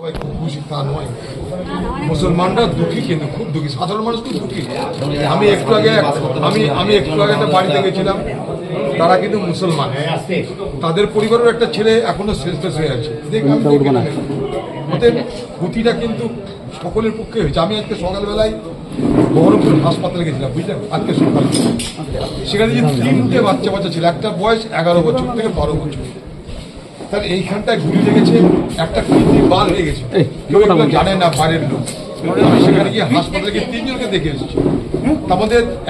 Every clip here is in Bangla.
সবাই খুব খুশি তা নয়। মুসলমানরা দুঃখী কিন্তু খুব দুঃখী। সাধারণ মানুষ খুব দুঃখী। আমি একটু আগে আমি আমি একটু আগে একটা বাড়িতে গেছিলাম। তারা কিন্তু মুসলমান। তাদের পরিবারের একটা ছেলে এখনও শেষ হয়ে আছে। ওদের ক্ষতিটা কিন্তু সকলের পক্ষে হয়েছে। আমি আজকে সকালবেলায় বহরমপুর হাসপাতালে গেছিলাম বুঝলেন? আজকে সকালে সেখানে যে তিনটে বাচ্চা বাচ্চা ছিল একটা বয়স এগারো বছর থেকে বারো বছর। তার এইখানটায় গুলি লেগেছে একটা কিডনি বার হয়ে গেছে। কেউ এগুলো জানে না বাইরের লোক। সেখানে গিয়ে হাসপাতালে গিয়ে তিনজনকে দেখে এসেছি।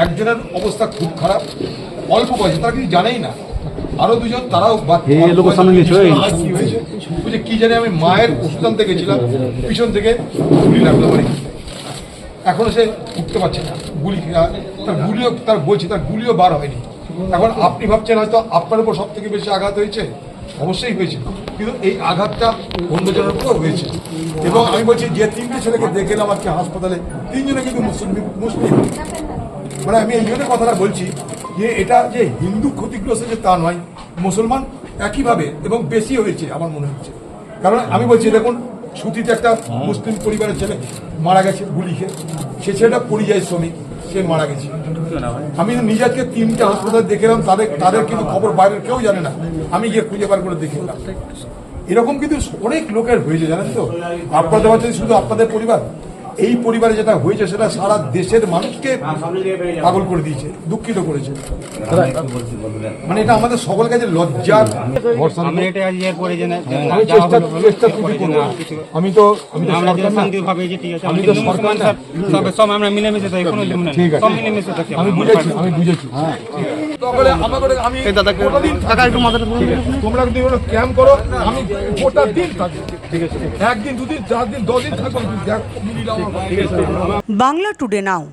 একজনের অবস্থা খুব খারাপ। অল্প বয়সে তারা কিছু জানেই না। আরও দুজন তারাও বুঝে কি জানি আমি মায়ের ওষুধ আনতে গেছিলাম পিছন থেকে গুলি লাগল মানে এখনও সে উঠতে পারছে না। গুলি তার গুলিও তার বলছি তার গুলিও বার হয়নি। এখন আপনি ভাবছেন হয়তো আপনার উপর সব থেকে বেশি আঘাত হয়েছে? অবশ্যই হয়েছে। কিন্তু এই আঘাতটা অন্যজনের হয়েছে। এবং আমি বলছি, যে তিনটে ছেলেকে দেখে এলাম আজকে হাসপাতালে, তিনজনে কিন্তু মুসলিম মুসলিম। মানে আমি এই জন্য কথাটা বলছি যে এটা যে হিন্দু ক্ষতিগ্রস্ত যে তা নয়, মুসলমান একইভাবে এবং বেশি হয়েছে আমার মনে হচ্ছে। কারণ আমি বলছি, দেখুন, সুতিতে একটা মুসলিম পরিবারের ছেলে মারা গেছে গুলি খেয়ে সে ছেলেটা পরিযায়ী শ্রমিক। সে মারা গেছে। আমি নিজে আজকে তিনটে হাসপাতাল দেখেলাম তাদের তাদের কিন্তু খবর বাইরের কেউ জানে না। আমি গিয়ে খুঁজে বার করে দেখে এলাম এরকম কিন্তু অনেক লোকের হয়েছে, জানেন তো? আপনাদের হচ্ছে শুধু আপনাদের পরিবার? এই পরিবারে যেটা হয়েছে সেটা সারা দেশের মানুষকে পাগল করে দিয়েছে দুঃখিত করেছে। মানে এটা আমাদের সকল কাছে লজ্জার ইয়ে করে যে না আমি তো আমি তো আমি। বুঝেছি আমি বুঝেছি। আমি থাকি। তোমরা যদি ক্যাম্প করো আমি গোটা দিন একদিন দুদিন চার দিন দশ দিন থাকব বাংলা টুডে নাও।